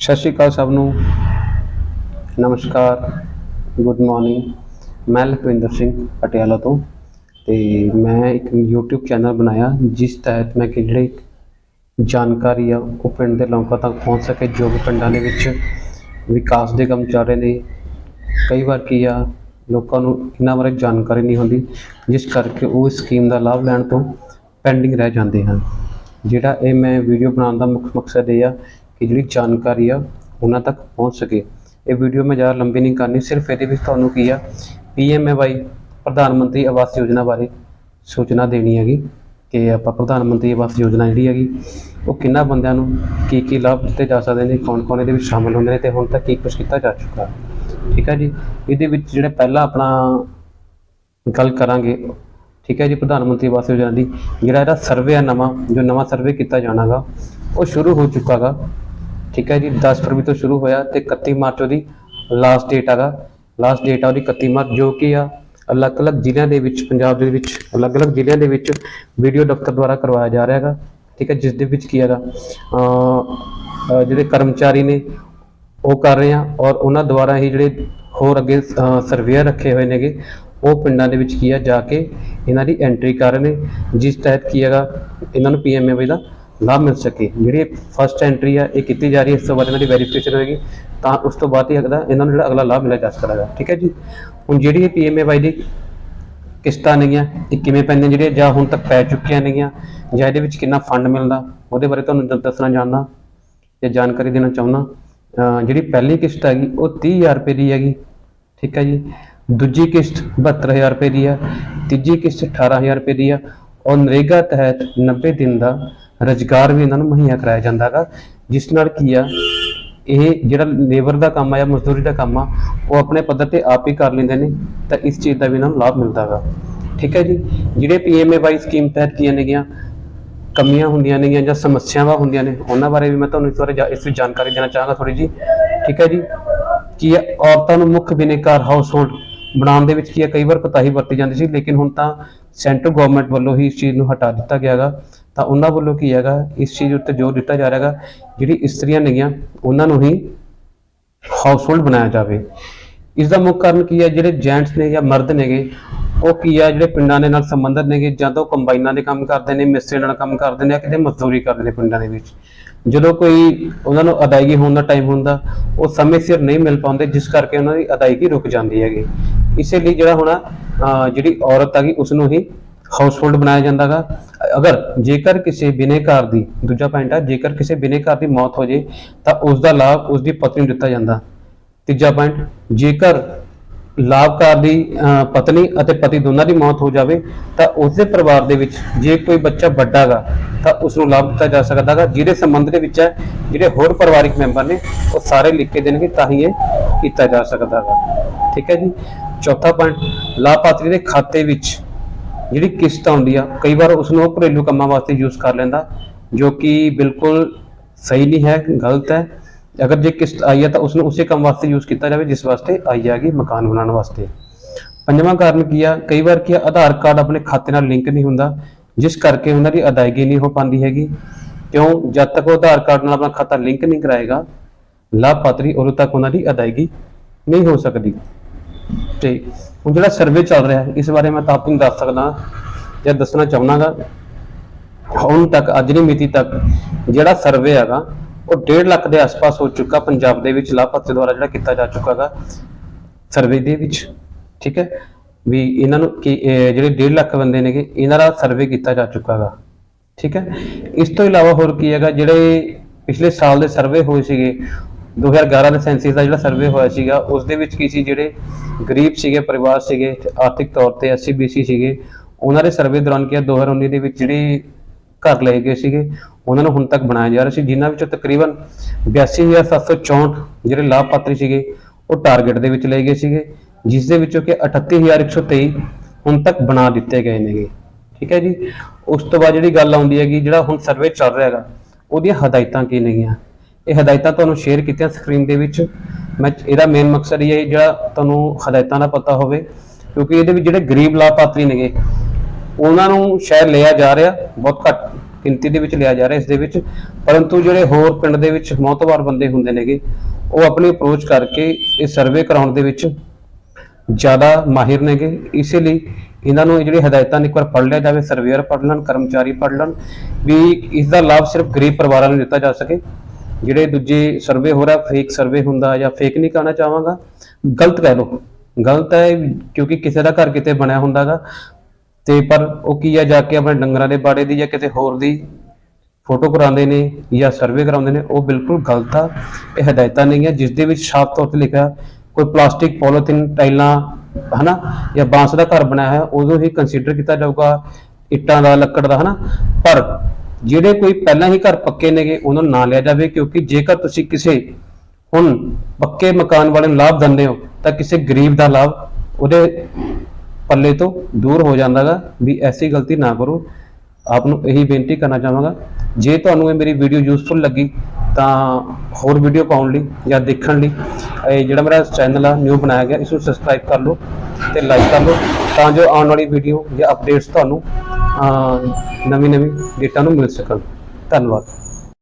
ਸਤਿ ਸ਼੍ਰੀ ਅਕਾਲ ਸਭ ਨੂੰ। ਨਮਸਕਾਰ ਗੁੱਡ ਮਾਰਨਿੰਗ ਮੈਂ ਲਖਵਿੰਦਰ ਸਿੰਘ ਪਟਿਆਲਾ ਤੋਂ ਤੇ ਮੈਂ ਇੱਕ YouTube ਚੈਨਲ ਬਣਾਇਆ, ਜਿਸ ਤਹਿਤ ਮੈਂ ਕਿ ਜਿਹੜੇ ਜਾਣਕਾਰੀ ਆ, ਉਹ ਪਿੰਡ ਦੇ ਲੋਕਾਂ ਤੱਕ ਪਹੁੰਚ ਸਕੇ, ਜੋ ਕਿ ਪਿੰਡਾਂ ਦੇ ਵਿੱਚ ਵਿਕਾਸ ਦੇ ਕੰਮ ਚੱਲ ਰਹੇ ਨੇ। ਕਈ ਵਾਰ ਕੀ ਆ, ਲੋਕਾਂ ਨੂੰ ਇਹਨਾਂ ਬਾਰੇ ਜਾਣਕਾਰੀ ਨਹੀਂ ਹੁੰਦੀ, ਜਿਸ ਕਰਕੇ ਉਹ ਇਸ ਸਕੀਮ ਦਾ ਲਾਭ ਲੈਣ ਤੋਂ ਪੈਂਡਿੰਗ ਰਹਿ ਜਾਂਦੇ ਹਨ। ਜਿਹੜਾ ਇਹ ਮੈਂ ਵੀਡੀਓ ਬਣਾਉਣ ਦਾ ਮੁੱਖ ਮਕਸਦ ਇਹ ਆ ਕਿ ਜਿਹੜੀ ਜਾਣਕਾਰੀ ਆ, ਉਹਨਾਂ ਤੱਕ ਪਹੁੰਚ ਸਕੇ। ਇਹ ਵੀਡੀਓ ਮੈਂ ਜ਼ਿਆਦਾ ਲੰਬੀ ਨਹੀਂ ਕਰਨੀ, ਸਿਰਫ ਇਹਦੇ ਵਿੱਚ ਤੁਹਾਨੂੰ ਕੀ ਆ ਪੀਐਮਏਵਾਈ ਪ੍ਰਧਾਨ ਮੰਤਰੀ ਆਵਾਸ ਯੋਜਨਾ ਬਾਰੇ ਸੂਚਨਾ ਦੇਣੀ ਹੈਗੀ ਕਿ ਆਪਾਂ ਪ੍ਰਧਾਨ ਮੰਤਰੀ ਆਵਾਸ ਯੋਜਨਾ ਜਿਹੜੀ ਹੈਗੀ, ਉਹ ਕਿੰਨਾ ਬੰਦਿਆਂ ਨੂੰ ਕੀ ਕੀ ਲਾਭ ਦਿੱਤੇ ਜਾ ਸਕਦੇ ਨੇ ਕੌਣ ਕੌਣ ਇਹਦੇ ਵਿੱਚ ਸ਼ਾਮਲ ਹੁੰਦੇ ਨੇ ਤੇ ਹੁਣ ਤੱਕ ਕੀ ਕੁਝ ਕੀਤਾ ਜਾ ਚੁੱਕਾ। ਠੀਕ ਹੈ ਜੀ? ਇਹਦੇ ਵਿੱਚ ਜਿਹੜਾ ਪਹਿਲਾਂ ਆਪਣਾ ਗੱਲ ਕਰਾਂਗੇ, ਠੀਕ ਹੈ ਜੀ, ਪ੍ਰਧਾਨ ਮੰਤਰੀ ਆਵਾਸ ਯੋਜਨਾ ਦੀ, ਜਿਹੜਾ ਇਹਦਾ ਸਰਵੇ ਆ ਨਵਾਂ, ਜੋ ਨਵਾਂ ਸਰਵੇ ਕੀਤਾ ਜਾਣਾਗਾ, ਉਹ ਸ਼ੁਰੂ ਹੋ ਚੁੱਕਾਗਾ। ਠੀਕ ਹੈ ਜੀ 10 ਫਰਵਰੀ ਤੋਂ ਸ਼ੁਰੂ ਹੋਇਆ ਤੇ 31 ਮਾਰਚ ਉਹਦੀ ਲਾਸਟ ਡੇਟ ਹੈਗਾ ਲਾਸਟ ਡੇਟ ਆ ਉਹਦੀ 31 ਮਾਰਚ, ਜੋ ਕਿ ਆ ਅਲੱਗ-ਅਲੱਗ ਜ਼ਿਲ੍ਹਿਆਂ ਦੇ ਵਿੱਚ, ਪੰਜਾਬ ਦੇ ਵਿੱਚ, ਅਲੱਗ-ਅਲੱਗ ਜ਼ਿਲ੍ਹਿਆਂ ਦੇ ਵਿੱਚ ਵੀਡੀਓ ਦਫ਼ਤਰ ਦੁਆਰਾ ਕਰਵਾਇਆ ਜਾ ਰਿਹਾ ਹੈਗਾ। ਠੀਕ ਹੈ, ਜਿਸ ਦੇ ਵਿੱਚ ਕੀ ਹੈਗਾ ਜਿਹੜੇ ਕਰਮਚਾਰੀ ਨੇ, ਉਹ ਕਰ ਰਹੇ ਆ ਔਰ ਉਹਨਾਂ ਦੁਆਰਾ ਹੀ ਜਿਹੜੇ ਹੋਰ ਅੱਗੇ ਸਰਵੇਅਰ ਰੱਖੇ ਹੋਏ ਨੇਗੇ, ਉਹ ਪਿੰਡਾਂ ਦੇ ਵਿੱਚ ਕੀ ਆ, ਜਾ ਕੇ ਇਹਨਾਂ ਦੀ ਐਂਟਰੀ ਕਰ ਰਹੇ ਨੇ। ਜਿਸ ਤਹਿਤ ਕੀ ਹੈਗਾ, ਇਹਨਾਂ ਨੂੰ ਪੀਐਮਏ ਦਾ ਲਾਭ ਮਿਲ ਸਕੇ। ਜਿਹੜੀ ਫਸਟ ਐਂਟਰੀ ਆ, ਇਹ ਕੀਤੀ ਜਾ ਰਹੀ ਹੈ, ਇਸ ਤੋਂ ਬਾਅਦ ਇਹਨਾਂ ਦੀ ਵੈਰੀਫਿਕੇਸ਼ਨ ਹੋਏਗੀ। ਤਾਂ ਉਸ ਤੋਂ ਬਾਅਦ ਹੀ ਅਗਲਾ ਇਹਨਾਂ ਨੂੰ ਜਿਹੜਾ ਅਗਲਾ ਲਾਭ ਮਿਲਿਆ ਜਾ ਸਕਦਾ ਠੀਕ ਹੈ ਜੀ? ਹੁਣ ਜਿਹੜੀ ਇਹ ਪੀਐਮਏ ਦੀ ਕਿਸ਼ਤਾਂ ਨੇਗੀਆਂ, ਇਹ ਕਿਵੇਂ ਪੈਂਦੀਆਂ ਜਿਹੜੀਆਂ, ਜਾਂ ਹੁਣ ਤੱਕ ਪੈ ਚੁੱਕੀਆਂ ਨੇਗੀਆਂ, ਜਾਂ ਇਹਦੇ ਵਿੱਚ ਕਿੰਨਾ ਫੰਡ ਮਿਲਦਾ, ਉਹਦੇ ਬਾਰੇ ਤੁਹਾਨੂੰ ਦੱਸਣਾ ਚਾਹੁੰਦਾ, ਜਾਂ ਜਾਣਕਾਰੀ ਦੇਣਾ ਚਾਹੁੰਦਾ। ਜਿਹੜੀ ਪਹਿਲੀ ਕਿਸ਼ਤ ਹੈਗੀ, ਉਹ 30000 ਰੁਪਏ ਦੀ ਹੈਗੀ। ਠੀਕ ਹੈ ਜੀ? ਦੂਜੀ ਕਿਸ਼ਤ 72000 ਰੁਪਏ ਦੀ ਆ ਤੀਜੀ ਕਿਸ਼ਤ 18000 ਰੁਪਏ ਦੀ ਆ ਔਰ ਨਰੇਗਾ ਤਹਿਤ 90 ਦਿਨ ਦਾ ਰੁਜ਼ਗਾਰ ਵੀ ਇਹਨਾਂ ਨੂੰ ਮੁਹੱਈਆ ਕਰਾਇਆ ਜਾਂਦਾਗਾ ਜਿਸ ਨਾਲ ਕੀ ਆ, ਇਹ ਜਿਹੜਾ ਲੇਬਰ ਦਾ ਕੰਮ ਆ ਜਾਂ ਮਜ਼ਦੂਰੀ ਦਾ ਕੰਮ ਆ, ਉਹ ਆਪਣੇ ਪੱਧਰ ਤੇ ਆਪ ਹੀ ਕਰ ਲੈਂਦੇ ਨੇ, ਤਾਂ ਇਸ ਚੀਜ਼ ਦਾ ਵੀ ਇਹਨਾਂ ਨੂੰ ਲਾਭ ਮਿਲਦਾਗਾ ਠੀਕ ਹੈ ਜੀ? ਜਿਹੜੇ ਪੀਐਮਏਵਾਈ ਸਕੀਮ ਤਹਿਤ ਕੀਆਂ ਨੇਗੀਆਂ, ਕਮੀਆਂ ਹੁੰਦੀਆਂ ਨੇਗੀਆਂ ਜਾਂ ਸਮੱਸਿਆਵਾਂ ਹੁੰਦੀਆਂ ਨੇ, ਉਹਨਾਂ ਬਾਰੇ ਵੀ ਮੈਂ ਤੁਹਾਨੂੰ ਇਸ ਬਾਰੇ ਇਸ ਵਿੱਚ ਜਾਣਕਾਰੀ ਦੇਣਾ ਚਾਹਾਂਗਾ ਥੋੜੀ ਜੀ ਠੀਕ ਹੈ ਜੀ? ਕੀ ਇਹ ਔਰਤਾਂ ਨੂੰ ਮੁੱਖ ਬਿਨੇਕਾਰ ਹਾਊਸਹੋਲਡ ਬਣਾਉਣ ਦੇ ਵਿੱਚ ਕੀ ਹੈ ਕਈ ਵਾਰ ਪਤਾਹੀ ਵਰਤੀ ਜਾਂਦੀ ਸੀ, ਲੇਕਿਨ ਹੁਣ ਤਾਂ ਸੈਂਟਰ ਗਵਰਨਮੈਂਟ ਵੱਲੋਂ ਹੀ ਇਸ ਚੀਜ਼ ਨੂੰ ਹਟਾ ਦਿੱਤਾ ਗਿਆ ਹੈਗਾ ਤਾਂ ਉਹਨਾਂ ਵੱਲੋਂ ਕੀ ਹੈਗਾ, ਇਸ ਚੀਜ਼ ਉੱਤੇ ਜ਼ੋਰ ਦਿੱਤਾ ਜਾ ਰਿਹਾ ਹੈਗਾ ਜਿਹੜੀ ਇਸਤਰੀਆਂ ਨੇਗੀਆਂ, ਉਹਨਾਂ ਨੂੰ ਹੀ ਹਾਊਸਹੋਲਡ ਬਣਾਇਆ ਜਾਵੇ। ਇਸ ਦਾ ਮੁੱਖ ਕਾਰਨ ਕੀ ਹੈ, ਜਿਹੜੇ ਜੈਂਟਸ ਨੇ ਜਾਂ ਮਰਦ ਨੇਗੇ, ਉਹ ਕੀ ਆ ਜਿਹੜੇ ਪਿੰਡਾਂ ਦੇ ਨਾਲ ਸੰਬੰਧਿਤ ਨੇਗੇ ਜਦੋਂ ਕੰਬਾਈਨਾਂ ਦੇ ਕੰਮ ਕਰਦੇ ਨੇ, ਮਿਸਤਰੀ ਨਾਲ ਕੰਮ ਕਰਦੇ ਨੇ ਕਿਤੇ ਮਜ਼ਦੂਰੀ ਕਰਦੇ ਨੇ ਪਿੰਡਾਂ ਦੇ ਵਿੱਚ। ਜਦੋਂ ਕੋਈ ਉਹਨਾਂ ਨੂੰ ਅਦਾਇਗੀ ਹੋਣ ਦਾ ਟਾਈਮ ਹੁੰਦਾ, ਉਹ ਸਮੇਂ ਸਿਰ ਨਹੀਂ ਮਿਲ ਪਾਉਂਦੇ, ਜਿਸ ਕਰਕੇ ਉਹਨਾਂ ਦੀ ਅਦਾਇਗੀ ਰੁਕ ਜਾਂਦੀ ਹੈਗੀ। ਇਸੇ ਲਈ ਜਿਹੜਾ ਹੁਣ ਜਿਹੜੀ ਔਰਤ ਹੈਗੀ ਉਸ ਨੂੰ ਹੀ ਹਾਊਸਹੋਲਡ ਬਣਾਇਆ ਜਾਂਦਾਗਾ। ਅਗਰ ਜੇਕਰ ਕਿਸੇ ਬਿਨੇਕਾਰ ਦੀ, ਦੂਜਾ ਪੁਆਇੰਟ ਹੈ ਜੇਕਰ ਕਿਸੇ ਬਿਨੇਕਾਰ ਦੀ ਮੌਤ ਹੋ ਜੇ, ਤਾਂ ਉਸ ਦਾ ਲਾਭ ਉਸ ਦੀ ਪਤਨੀ ਨੂੰ ਦਿੱਤਾ ਜਾਂਦਾ। ਤੀਜਾ ਪੁਆਇੰਟ ਜੇਕਰ ਲਾਭਕਾਰ ਦੀ ਪਤਨੀ ਅਤੇ ਪਤੀ ਦੋਨਾਂ ਦੀ ਮੌਤ ਹੋ ਜਾਵੇ, ਤਾਂ ਉਸ ਦੇ ਪਰਿਵਾਰ ਦੇ ਵਿੱਚ ਜੇ ਕੋਈ ਬੱਚਾ ਵੱਡਾਗਾ, ਤਾਂ ਉਸ ਨੂੰ ਲਾਭ ਦਿੱਤਾ ਜਾ ਸਕਦਾਗਾ। ਜਿਹਦੇ ਸੰਬੰਧ ਦੇ ਵਿੱਚ ਹੈ, ਜਿਹੜੇ ਹੋਰ ਪਰਿਵਾਰਿਕ ਮੈਂਬਰ ਨੇ, ਉਹ ਸਾਰੇ ਲਿਖ ਕੇ ਦੇਣਗੇ, ਤਾਂ ਹੀ ਇਹ ਕੀਤਾ ਜਾ ਸਕਦਾਗਾ। ਠੀਕ ਹੈ ਜੀ? ਚੌਥਾ ਪੁਆਇੰਟ ਲਾਭਪਾਤਰੀ ਦੇ ਖਾਤੇ ਵਿੱਚ ਜਿਹੜੀ ਕਿਸ਼ਤ ਆਉਂਦੀ ਆ ਕਈ ਵਾਰ ਉਸ ਨੂੰ ਘਰੇਲੂ ਕੰਮਾਂ ਵਾਸਤੇ ਯੂਜ਼ ਕਰ ਲੈਂਦਾ, ਜੋ ਕਿ ਬਿਲਕੁਲ ਸਹੀ ਨਹੀਂ ਹੈ, ਗਲਤ ਹੈ। ਅਗਰ ਜੇ ਕਿਸ਼ਤ ਆਈ ਹੈ ਤਾਂ ਉਸ ਨੂੰ ਉਸੇ ਕੰਮ ਵਾਸਤੇ ਯੂਜ਼ ਕੀਤਾ ਜਾਵੇ ਜਿਸ ਵਾਸਤੇ ਆਈ ਹੈਗੀ ਮਕਾਨ ਬਣਾਉਣ ਵਾਸਤੇ। ਪੰਜਵਾਂ ਕਾਰਨ ਕੀ ਆ? ਕਈ ਵਾਰ ਕੀ ਆ, ਆਧਾਰ ਕਾਰਡ ਆਪਣੇ ਖਾਤੇ ਨਾਲ ਲਿੰਕ ਨਹੀਂ ਹੁੰਦਾ, ਜਿਸ ਕਰਕੇ ਉਹਨਾਂ ਦੀ ਅਦਾਇਗੀ ਨਹੀਂ ਹੋ ਪਾਉਂਦੀ ਹੈਗੀ। ਕਿਉਂ? ਜਦ ਤੱਕ ਉਹ ਆਧਾਰ ਕਾਰਡ ਨਾਲ ਆਪਣਾ ਖਾਤਾ ਲਿੰਕ ਨਹੀਂ ਕਰਾਏਗਾ, ਲਾਭਪਾਤਰੀ ਉਦੋਂ ਤੱਕ ਉਹਨਾਂ ਦੀ ਅਦਾਇਗੀ ਨਹੀਂ ਹੋ ਸਕਦੀ। ਤੇ ਹੁਣ ਜਿਹੜਾ ਸਰਵੇ ਚੱਲ ਰਿਹਾ ਹੈ ਇਸ ਬਾਰੇ ਮੈਂ ਤਾਂ ਆਪ ਨੂੰ ਦੱਸ ਸਕਦਾ, ਜਾਂ ਦੱਸਣਾ ਚਾਹੁੰਦਾਗਾ ਹੁਣ ਤੱਕ, ਅੱਜ ਦੀ ਮਿਤੀ ਤੱਕ ਜਿਹੜਾ ਸਰਵੇ ਹੈਗਾ, ਉਹ 1.5 ਲੱਖ ਦੇ ਆਸ-ਪਾਸ ਹੋ ਚੁੱਕਾ, ਪੰਜਾਬ ਦੇ ਵਿੱਚ ਲਾਭਪਾਤਰੀ ਦੁਆਰਾ ਜਿਹੜਾ ਕੀਤਾ ਜਾ ਚੁੱਕਾਗਾ ਸਰਵੇ ਦੇ ਵਿੱਚ, ਠੀਕ ਹੈ? ਵੀ ਇਹਨਾਂ ਨੂੰ ਕਿ ਜਿਹੜੇ 1.5 ਲੱਖ ਬੰਦੇ ਨੇਗੇ, ਇਹਨਾਂ ਦਾ ਸਰਵੇ ਕੀਤਾ ਜਾ ਚੁੱਕਾ ਚੁੱਕਾਗਾ, ਠੀਕ ਹੈ? ਇਸ ਤੋਂ ਇਲਾਵਾ ਹੋਰ ਕੀ ਹੈਗਾ, ਜਿਹੜੇ ਪਿਛਲੇ ਸਾਲ ਦੇ ਸਰਵੇ ਹੋਏ ਸੀਗੇ 2011 ਦੇ ਸੈਂਸਿਸ ਦਾ ਜਿਹੜਾ ਸਰਵੇ ਹੋਇਆ ਸੀਗਾ ਉਸ ਦੇ ਵਿੱਚ ਕੀ ਸੀ ਜਿਹੜੇ ਗਰੀਬ ਸੀਗੇ, ਪਰਿਵਾਰ ਸੀਗੇ, ਆਰਥਿਕ ਤੌਰ ਤੇ ਐਸਸੀ ਬੀਸੀ ਸੀਗੇ, ਉਹਨਾਂ ਦੇ ਸਰਵੇ ਦੌਰਾਨ ਕੀ 2019 ਦੇ ਵਿੱਚ ਜਿਹੜੇ ਘਰ ਲਏ ਗਏ ਸੀਗੇ, ਉਹਨਾਂ ਨੂੰ ਹੁਣ ਤੱਕ ਬਣਾਇਆ ਜਾ ਰਿਹਾ ਸੀ, ਜਿਨ੍ਹਾਂ ਵਿੱਚੋਂ ਤਕਰੀਬਨ 82764 ਜਿਹੜੇ ਲਾਭਪਾਤਰੀ ਸੀਗੇ, ਉਹ ਟਾਰਗੇਟ ਦੇ ਵਿੱਚ ਲਏ ਗਏ ਸੀਗੇ, ਜਿਸ ਦੇ ਵਿੱਚੋਂ ਕਿ 38123 ਹੁਣ ਤੱਕ ਬਣਾ ਦਿੱਤੇ ਗਏ ਨੇਗੇ। ਠੀਕ ਹੈ ਜੀ? ਉਸ ਤੋਂ ਬਾਅਦ ਜਿਹੜੀ ਗੱਲ ਆਉਂਦੀ ਹੈਗੀ, ਜਿਹੜਾ ਹੁਣ ਸਰਵੇ ਚੱਲ ਰਿਹਾ ਹੈਗਾ, ਉਹਦੀਆਂ ਹਦਾਇਤਾਂ ਕੀ ਨੇਗੀਆਂ? ਇਹ ਹਦਾਇਤਾਂ ਤੁਹਾਨੂੰ ਸ਼ੇਅਰ ਕੀਤੀਆਂ ਸਕਰੀਨ ਦੇ ਵਿੱਚ। ਮੈਂ ਇਹਦਾ ਮੇਨ ਮਕਸਦ ਇਹ ਹੈ ਜਿਹੜਾ ਤੁਹਾਨੂੰ ਹਦਾਇਤਾਂ ਦਾ ਪਤਾ ਹੋਵੇ, ਕਿਉਂਕਿ ਇਹਦੇ ਵਿੱਚ ਜਿਹੜੇ ਗਰੀਬ ਲਾਭਪਾਤਰੀ ਨੇਗੇ, ਉਹਨਾਂ ਨੂੰ ਸ਼ਾਇਦ ਲਿਆ ਜਾ ਰਿਹਾ, ਬਹੁਤ ਘੱਟ ਗਿਣਤੀ ਦੇ ਵਿੱਚ ਲਿਆ ਜਾ ਰਿਹਾ ਇਸ ਦੇ ਵਿੱਚ। ਪਰੰਤੂ ਜਿਹੜੇ ਹੋਰ ਪਿੰਡ ਦੇ ਵਿੱਚ ਮੌਤਵਾਰ ਬੰਦੇ ਹੁੰਦੇ ਨੇਗੇ, ਉਹ ਆਪਣੀ ਅਪਰੋਚ ਕਰਕੇ ਇਹ ਸਰਵੇ ਕਰਾਉਣ ਦੇ ਵਿੱਚ ਜ਼ਿਆਦਾ ਮਾਹਿਰ ਨੇਗੇ। ਇਸੇ ਲਈ ਇਹਨਾਂ ਨੂੰ ਇਹ ਜਿਹੜੀ ਹਦਾਇਤਾਂ ਨੇ ਇੱਕ ਵਾਰ ਪੜ੍ਹ ਲਿਆ ਜਾਵੇ ਸਰਵੇਅਰ ਪੜ੍ਹ ਲੈਣ, ਕਰਮਚਾਰੀ ਪੜ੍ਹ ਲੈਣ, ਵੀ ਇਸ ਦਾ ਲਾਭ ਸਿਰਫ ਗਰੀਬ ਪਰਿਵਾਰਾਂ ਨੂੰ ਦਿੱਤਾ ਜਾ ਸਕੇ। ਜਿਹੜੇ ਦੂਜੇ ਸਰਵੇ ਹੋ ਰਿਹਾ ਫੇਕ ਸਰਵੇ ਹੁੰਦਾ ਜਾਂ ਫੇਕ ਨਹੀਂ ਕਹਿਣਾ ਚਾਹਾਂਗਾ, ਗਲਤ ਕਹਿ ਲਓ। ਗਲਤ ਹੈ ਕਿਉਂਕਿ ਕਿਸੇ ਦਾ ਘਰ ਕਿਤੇ ਬਣਿਆ ਹੁੰਦਾਗਾ। ਤੇ ਪਰ ਉਹ ਕੀ ਆ, ਜਾ ਕੇ ਆਪਣੇ ਡੰਗਰਾਂ ਦੇ ਬਾੜੇ ਦੀ ਜਾਂ ਕਿਤੇ ਹੋਰ ਦੀ ਫੋਟੋ ਕਰਾਉਂਦੇ ਨੇ ਜਾਂ ਸਰਵੇ ਕਰਾਉਂਦੇ ਨੇ, ਉਹ ਬਿਲਕੁਲ ਗਲਤ ਆ। ਇਹ ਹਦਾਇਤਾਂ ਨਹੀਂ ਹੈ ਜਿਸ ਦੇ ਵਿੱਚ ਸਾਫ਼ ਤੌਰ ਤੇ ਲਿਖਿਆ, ਕੋਈ ਪਲਾਸਟਿਕ, ਪੋਲੀਥੀਨ, ਟਾਈਲਾਂ, ਹਨਾ, ਜਾਂ ਬਾਂਸ ਦਾ ਘਰ ਬਣਾਇਆ ਹੈ ਉਦੋਂ ਹੀ ਕੰਸੀਡਰ ਕੀਤਾ ਜਾਊਗਾ, ਇੱਟਾਂ ਦਾ, ਲੱਕੜ ਦਾ, ਹਨਾ। ਪਰ ਜਿਹੜੇ ਕੋਈ ਪਹਿਲਾਂ ਹੀ ਘਰ ਪੱਕੇ ਨੇਗੇ, ਉਹਨਾਂ ਨੂੰ ਨਾ ਲਿਆ ਜਾਵੇ, ਕਿਉਂਕਿ ਜੇਕਰ ਤੁਸੀਂ ਕਿਸੇ ਹੁਣ ਪੱਕੇ ਮਕਾਨ ਵਾਲੇ ਨੂੰ ਲਾਭ ਦਿੰਦੇ ਹੋ, ਤਾਂ ਕਿਸੇ ਗਰੀਬ ਦਾ ਲਾਭ ਉਹਦੇ ਪੱਲੇ ਤੋਂ ਦੂਰ ਹੋ ਜਾਂਦਾਗਾ। ਵੀ ਐਸੀ ਗਲਤੀ ਨਾ ਕਰੋ। ਆਪ ਨੂੰ ਇਹੀ ਬੇਨਤੀ ਕਰਨਾ ਚਾਹਾਂਗਾ। ਜੇ ਤੁਹਾਨੂੰ ਇਹ ਮੇਰੀ ਵੀਡੀਓ ਯੂਸਫੁਲ ਲੱਗੀ, ਤਾਂ ਹੋਰ ਵੀਡੀਓ ਪਾਉਣ ਲਈ ਜਾਂ ਦੇਖਣ ਲਈ, ਇਹ ਜਿਹੜਾ ਮੇਰਾ ਚੈਨਲ ਆ ਨਿਊ ਬਣਾਇਆ ਗਿਆ, ਇਸ ਨੂੰ ਸਬਸਕ੍ਰਾਈਬ ਕਰ ਲਓ ਤੇ ਲਾਈਕ ਕਰ ਲਓ। ਤਾਂ ਜੋ ਆਉਣ ਵਾਲੀ ਵੀਡੀਓ ਜਾਂ ਅਪਡੇਟਸ ਤੁਹਾਨੂੰ ਨਵੀਂ ਨਵੀਂ ਡੇਟਾ ਨੂੰ ਮਿਲ ਸਕਣ। ਧੰਨਵਾਦ।